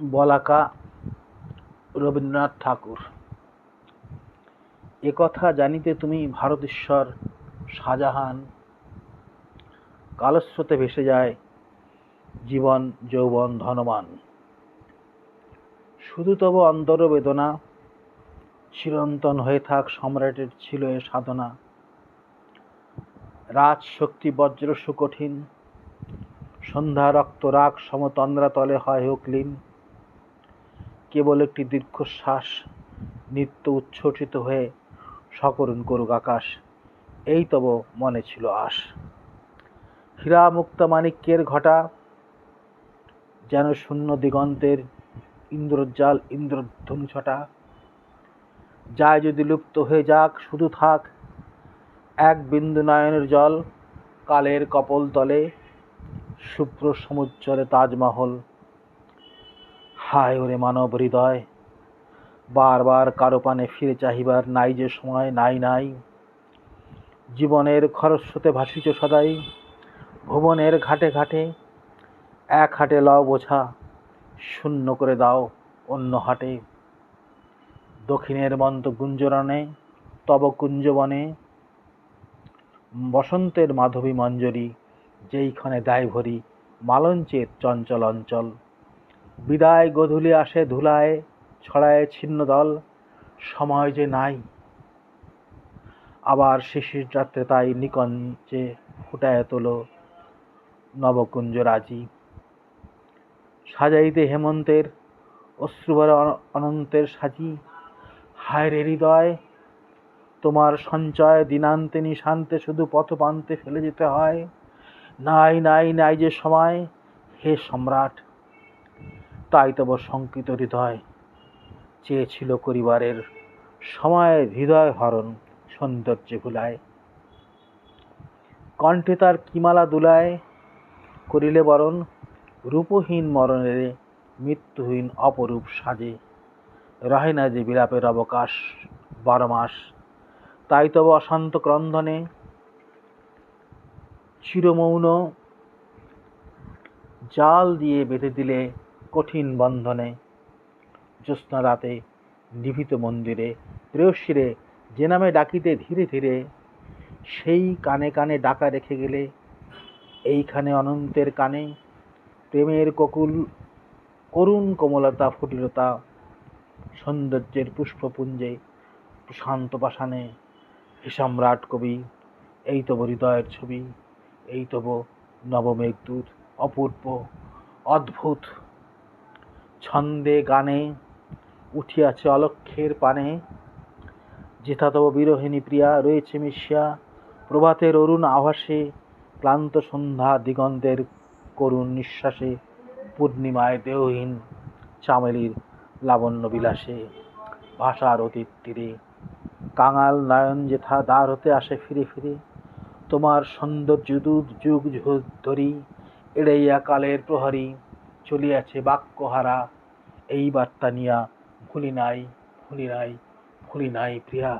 বলাকা রবীন্দ্রনাথ ঠাকুর। একথা জানিতে তুমি ভারতেশ্বর শাহজাহান কালস্রোতে ভেসে যায় জীবন যৌবন ধনবান। শুধু তব অন্তর বেদনা চিরন্তন হয়ে থাক সম্রাটের ছিল এ সাধনা। রাজ শক্তি বজ্র সুকঠিন সন্ধ্যা রক্ত রাগ সমতন্দ্রা তলে হয় হোক লীন কেবল একটি দীর্ঘশ্বাস নিত্য উচ্ছ্বসিত হয়ে সকরুণ করুক আকাশ। এই তব মনে ছিল আশ। হীরা মুক্তা মাণিক্যের ঘটা যেন শূন্য দিগন্তের ইন্দ্রজাল ইন্দ্রধনু ছটা। যায় যদি লুপ্ত হয়ে যাক, শুধু থাক এক বিন্দু নয়নের জল, কালের কপল তলে, শুভ্র সমুজ্জ্বলে তাজমহল। হায় ওরে মানব হৃদয়। বারবার কারও পানে ফিরে চাহিবার নাই যে সময়, নাই নাই। জীবনের খরস্রোতে ভাসিছ সদাই, ভুবনের ঘাটে ঘাটে এক হাটে লও বোঝা, শূন্য করে দাও অন্য হাটে। দক্ষিণের মন্ত গুঞ্জরণে, তব কুঞ্জবনে, বসন্তের মাধবী মঞ্জরি, যেইখানে দায় ভরি মালঞ্চের চঞ্চল অঞ্চল। বিদায় গধূলি আসে ধুলায়, ছড়ায় ছিন্ন দল, সময় যে নাই। আবার শিশির রাত্রে তাই নিকঞ্চে ফুটায় তোলো নবকুঞ্জ রাজি। সাজাইতে হেমন্তের অশ্রুভর অনন্তের সাজি। হায় রে হৃদয়, তোমার সঞ্চয় দিনান্তে নিশান্তে শুধু পথপান্তে ফেলে যেতে হয়। নাই নাই নাই যে সময়, হে সম্রাট তাই তব শঙ্কিত হৃদয়। চেয়েছিল করিবারের সময়ের হৃদয় হরণ সৌন্দর্যে ভুলায়। কণ্ঠে তার কিমালা দুলায়, করিলে বরণ রূপহীন মরণের মৃত্যুহীন অপরূপ সাজে। রহে না যে বিলাপের অবকাশ বারো মাস, তাই তব অশান্ত ক্রন্দনে চিরমৌন জাল দিয়ে বেঁধে দিলে কঠিন বন্ধনে। জ্যোৎস্না রাতে নিভৃত মন্দিরে প্রেয়সীরে যে নামে ডাকিতে ধীরে ধীরে, সেই কানে কানে ডাকা রেখে গেলে, এইখানে অনন্তের কানে প্রেমের ককুল, করুণ কোমলতা ফুটিলতা সৌন্দর্যের পুষ্পপুঞ্জে শান্ত পাষাণে। হে সম্রাট কবি, এই তব হৃদয়ের ছবি, এই তব নবমেঘদূত অপূর্ব, অদ্ভুত ছন্দে গানে উঠিয়াছে অলক্ষের পানে। যেথা তব বিরোহিণী প্রিয়া, রয়েছে মিশিয়া, প্রভাতের অরুণ আভাসে, ক্লান্ত সন্ধ্যা দিগন্তের করুণ নিঃশ্বাসে, পূর্ণিমায় দেহহীন চামেলির লাবণ্য বিলাসে, ভাষার অতীত তীরে। কাঙাল নয়ন যেথা দ্বার হতে আসে ফিরে ফিরে, তোমার সৌন্দর্য যুগ যুগ ধরি, এড়াইয়া কালের প্রহরী চলিয়াছে বাক্যহারা এই বার্তা নিয়া ভুলি নাই ভুলি নাই ভুলি নাই প্রিয়া।